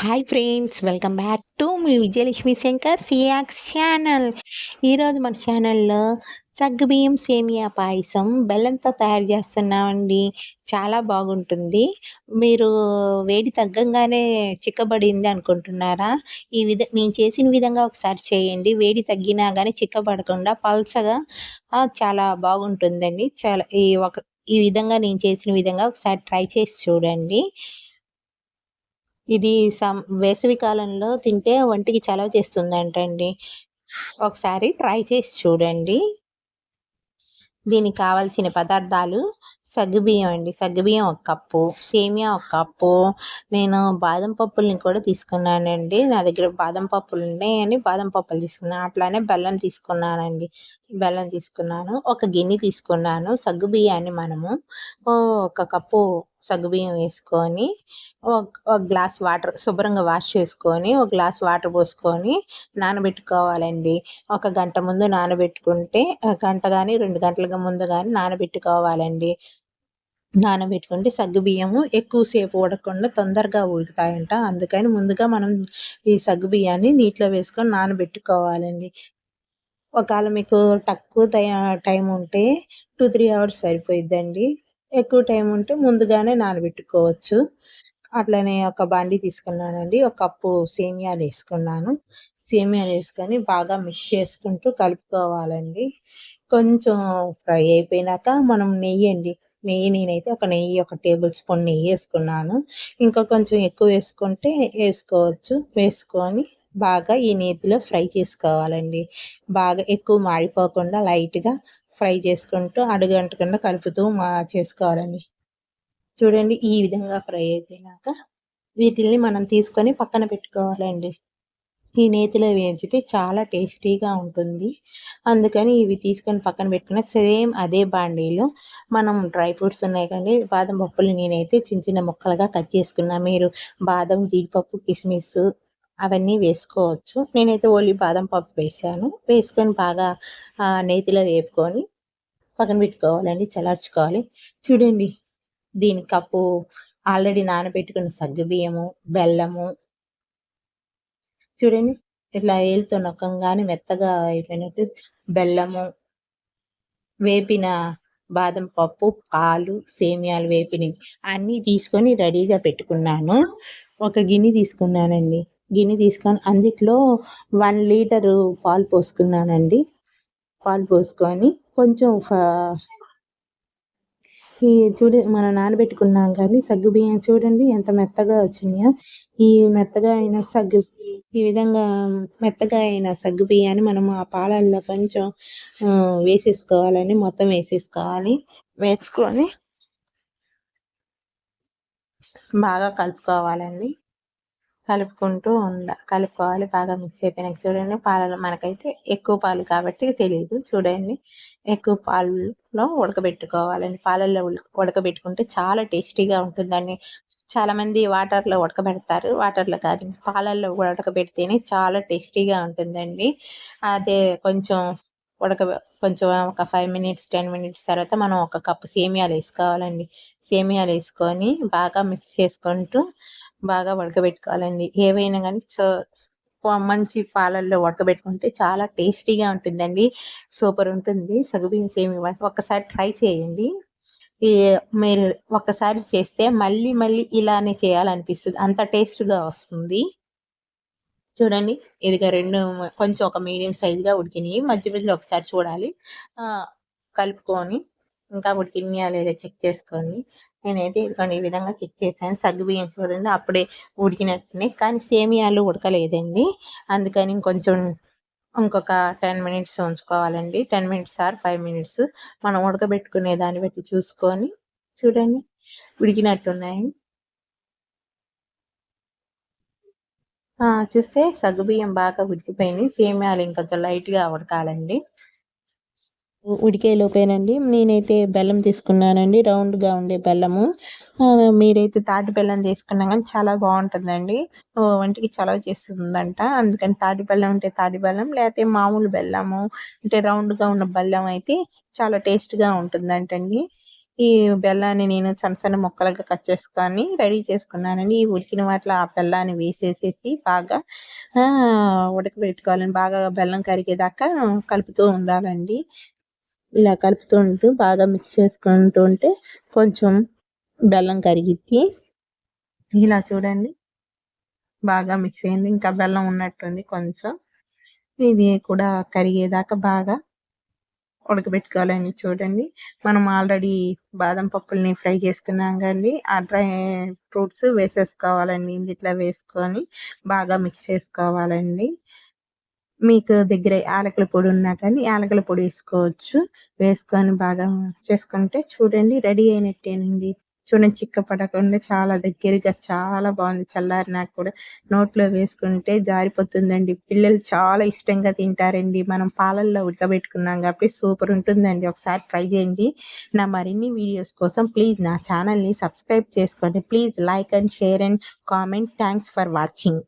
Hi friends welcome back to మీ విజయలక్ష్మి శంకర్ సియాక్స్ channel ఈరోజు మన ఛానల్లో సగ్గుబియ్యం సేమియా పాయసం బెల్లంతో తయారు చేస్తున్నామండి. చాలా బాగుంటుంది. మీరు వేడి తగ్గంగానే చిక్కబడింది అనుకుంటున్నారా? ఈ విధ నేను చేసిన విధంగా ఒకసారి చేయండి. వేడి తగ్గినా కానీ చిక్కబడకుండా పల్చగా చాలా బాగుంటుందండి. చాలా ఈ ఒక ఈ విధంగా నేను చేసిన విధంగా ఒకసారి ట్రై చేసి చూడండి. ఇది సం వేసవి కాలంలో తింటే ఒంటికి చలవ చేస్తుందంటండి. ఒకసారి ట్రై చేసి చూడండి. దీనికి కావాల్సిన పదార్థాలు సగ్గుబియ్యం అండి. సగ్గుబియ్యం ఒక కప్పు సేమియా ఒక కప్పు. నేను బాదం పప్పుల్ని కూడా తీసుకున్నానండి. నా దగ్గర బాదం పప్పులు ఉన్నాయని బాదం పప్పులు తీసుకున్నాను అట్లానే బెల్లం తీసుకున్నానండి. బెల్లం తీసుకున్నాను. ఒక గిన్నె తీసుకున్నాను. సగ్గుబియ్యాన్ని మనము ఒక కప్పు సగ్గుబియ్యం వేసుకొని ఒక గ్లాస్ వాటర్ శుభ్రంగా వాష్ చేసుకొని ఒక గ్లాస్ వాటర్ పోసుకొని నానబెట్టుకోవాలండి. ఒక గంట ముందు నానబెట్టుకుంటే గంట కానీ రెండు గంటల ముందు కానీ నానబెట్టుకోవాలండి. నానబెట్టుకుంటే సగ్గుబియ్యము ఎక్కువసేపు ఉడకకుండా తొందరగా ఉడుకుతాయంట. అందుకని ముందుగా మనం ఈ సగ్గుబియ్యాన్ని నీటిలో వేసుకొని నానబెట్టుకోవాలండి. ఒకవేళ మీకు తక్కువ టైం ఉంటే టూ త్రీ అవర్స్ సరిపోయిద్దండి. ఎక్కువ టైం ఉంటే ముందుగానే నానబెట్టుకోవచ్చు. అట్లనే ఒక బండి తీసుకున్నానండి. ఒక కప్పు సేమియాలు వేసుకున్నాను. సేమియాలు వేసుకొని బాగా మిక్స్ చేసుకుంటూ కలుపుకోవాలండి. కొంచెం ఫ్రై అయిపోయినాక మనం నెయ్యి అండి. నెయ్యి నేనైతే ఒక నెయ్యి ఒక టేబుల్ స్పూన్ నెయ్యి వేసుకున్నాను. ఇంకా కొంచెం ఎక్కువ వేసుకుంటే వేసుకోవచ్చు. వేసుకొని బాగా ఈ నేతిలో ఫ్రై చేసుకోవాలండి. బాగా ఎక్కువ మాడిపోకుండా లైట్గా ఫ్రై చేసుకుంటూ అడుగంటకుండా కలుపుతూ మా చేసుకోవాలండి. చూడండి ఈ విధంగా ఫ్రై అయిపోయినాక వీటిల్ని మనం తీసుకొని పక్కన పెట్టుకోవాలండి. ఈ నేతిలో వేయించితే చాలా టేస్టీగా ఉంటుంది. అందుకని ఇవి తీసుకొని పక్కన పెట్టుకున్న సేమ్ అదే బాండీలో మనం డ్రై ఫ్రూట్స్ ఉన్నాయి కానీ బాదం పప్పులు నేనైతే చిన్న చిన్న ముక్కలుగా కట్ చేసుకున్నా. మీరు బాదం జీడిపప్పు కిస్మిస్ అవన్నీ వేసుకోవచ్చు. నేనైతే ఓన్లీ బాదం పప్పు వేసాను. వేసుకొని బాగా నేతిలో వేపుకొని పక్కన పెట్టుకోవాలండి చల్లార్చుకోవాలి. చూడండి దీని కప్పు ఆల్రెడీ నానబెట్టుకున్న సగ్గుబియ్యము బెల్లము. చూడండి ఇట్లా వేలుతో నొక్కంగానే మెత్తగా అయిపోయినట్టు బెల్లము వేపిన బాదం పప్పు పాలు సేమియాలు వేపినవి అన్నీ తీసుకొని రెడీగా పెట్టుకున్నాను. ఒక గిన్నె తీసుకున్నానండి. గిన్నె తీసుకొని అందుట్లో వన్ లీటరు పాలు పోసుకున్నానండి. పాలు పోసుకొని కొంచెం ఈ చూడు మనం నానబెట్టుకున్నాం కానీ సగ్గు బియ్యం చూడండి ఎంత మెత్తగా వచ్చినాయో. ఈ మెత్తగా అయిన సగ్గు ఈ విధంగా మెత్తగా అయిన సగ్గు బియ్యాన్ని మనం ఆ పాలల్లో కొంచెం వేసేసుకోవాలని మొత్తం వేసేసుకోవాలి. వేసుకొని బాగా కలుపుకోవాలండి. కలుపుకుంటూ ఉండ కలుపుకోవాలి. బాగా మిక్స్ అయిపోయినాక చూడండి పాలలో మనకైతే ఎక్కువ పాలు కాబట్టి తెలియదు చూడండి ఎక్కువ పాలలో ఉడకబెట్టుకోవాలండి. పాలల్లో ఉడకబెట్టుకుంటే చాలా టేస్టీగా ఉంటుందండి. చాలామంది వాటర్లో ఉడకబెడతారు. వాటర్లో కాదు పాలల్లో ఉడకబెడితేనే చాలా టేస్టీగా ఉంటుందండి. అదే కొంచెం ఉడక కొంచెం ఒక ఫైవ్ మినిట్స్ టెన్ మినిట్స్ తర్వాత మనం ఒక కప్పు సేమియాలు వేసుకోవాలండి. సేమియాలు వేసుకొని బాగా మిక్స్ చేసుకుంటూ బాగా ఉడకబెట్టుకోవాలండి. ఏవైనా కానీ సో మంచి పాలల్లో ఉడకబెట్టుకుంటే చాలా టేస్టీగా ఉంటుందండి. సూపర్ ఉంటుంది. సగుబియ్యం ఏమి ఒక్కసారి ట్రై చేయండి. మీరు ఒక్కసారి చేస్తే మళ్ళీ మళ్ళీ ఇలానే చేయాలనిపిస్తుంది. అంత టేస్ట్గా వస్తుంది. చూడండి. ఇదిగా రెండు కొంచెం ఒక మీడియం సైజుగా ఉడికినాయి మధ్య మధ్యలో ఒకసారి చూడాలి. కలుపుకొని ఇంకా ఉడికినాయా లేదా చెక్ చేసుకోండి. నేనైతే ఇదిగోండి ఈ విధంగా చెక్ చేశాను. సగ్గు బియ్యం చూడండి అప్పుడే ఉడికినట్టునే. కానీ సేమియాలు ఉడకలేదండి. అందుకని కొంచెం ఇంకొక ten minutes ఉంచుకోవాలండి. Ten minutes or five minutes మనం ఉడకబెట్టుకునే దాన్ని బట్టి చూసుకొని చూడండి. ఉడికినట్టున్నాయి. చూస్తే సగ్గుబియ్యం బాగా ఉడికిపోయింది. సేమియాలు ఇంకొంచెం లైట్గా ఉడకాలండి. ఉడికే లోపేనండి. నేనైతే బెల్లం తీసుకున్నానండి. రౌండ్గా ఉండే బెల్లము. మీరైతే తాటి బెల్లం తీసుకున్నా కానీ చాలా బాగుంటుందండి. వంటికి చలవ చేస్తుందంట. అందుకని తాటి బెల్లం ఉంటే తాటి బెల్లం లేకపోతే మామూలు బెల్లము అంటే రౌండ్గా ఉన్న బెల్లం అయితే చాలా టేస్ట్గా ఉంటుందంటండి. ఈ బెల్లాన్ని నేను చిన్న చిన్న ముక్కలుగా కట్ చేసుకొని రెడీ చేసుకున్నానండి. ఈ ఉడికిన వాటిలో ఆ బెల్లాన్ని వేసేసేసి బాగా ఉడకబెట్టుకోవాలండి. బాగా బెల్లం కరిగేదాకా కలుపుతూ ఉండాలండి. ఇలా కలుపుతూ ఉంటూ బాగా మిక్స్ చేసుకుంటూ ఉంటే కొంచెం బెల్లం కరిగిద్ది. ఇలా చూడండి. బాగా మిక్స్ అయింది. ఇంకా బెల్లం ఉన్నట్టుంది కొంచెం. ఇది కూడా కరిగేదాకా బాగా ఉడకబెట్టుకోవాలండి చూడండి. మనం ఆల్రెడీ బాదం పప్పుల్ని ఫ్రై చేసుకున్నాం కండి ఆ డ్రై ఫ్రూట్స్ వేసేసుకోవాలండి. ఇందులో వేసుకొని బాగా మిక్స్ చేసుకోవాలండి. మీకు దగ్గర యాలకుల పొడి ఉన్నా కానీ యాలకుల పొడి వేసుకోవచ్చు. వేసుకొని బాగా చేసుకుంటే చూడండి రెడీ అయినట్టేనండి. చూడండి చిక్క పడకుండా చాలా దగ్గరగా చాలా బాగుంది. చల్లారినాక కూడా నోట్లో వేసుకుంటే జారిపోతుందండి. పిల్లలు చాలా ఇష్టంగా తింటారండి. మనం పాలల్లో ఉడకబెట్టుకున్నాం కాబట్టి సూపర్ ఉంటుందండి. ఒకసారి ట్రై చేయండి. నా మరిన్ని వీడియోస్ కోసం ప్లీజ్ నా ఛానల్ని సబ్స్క్రైబ్ చేసుకోండి please like and share and comment. Thanks for watching.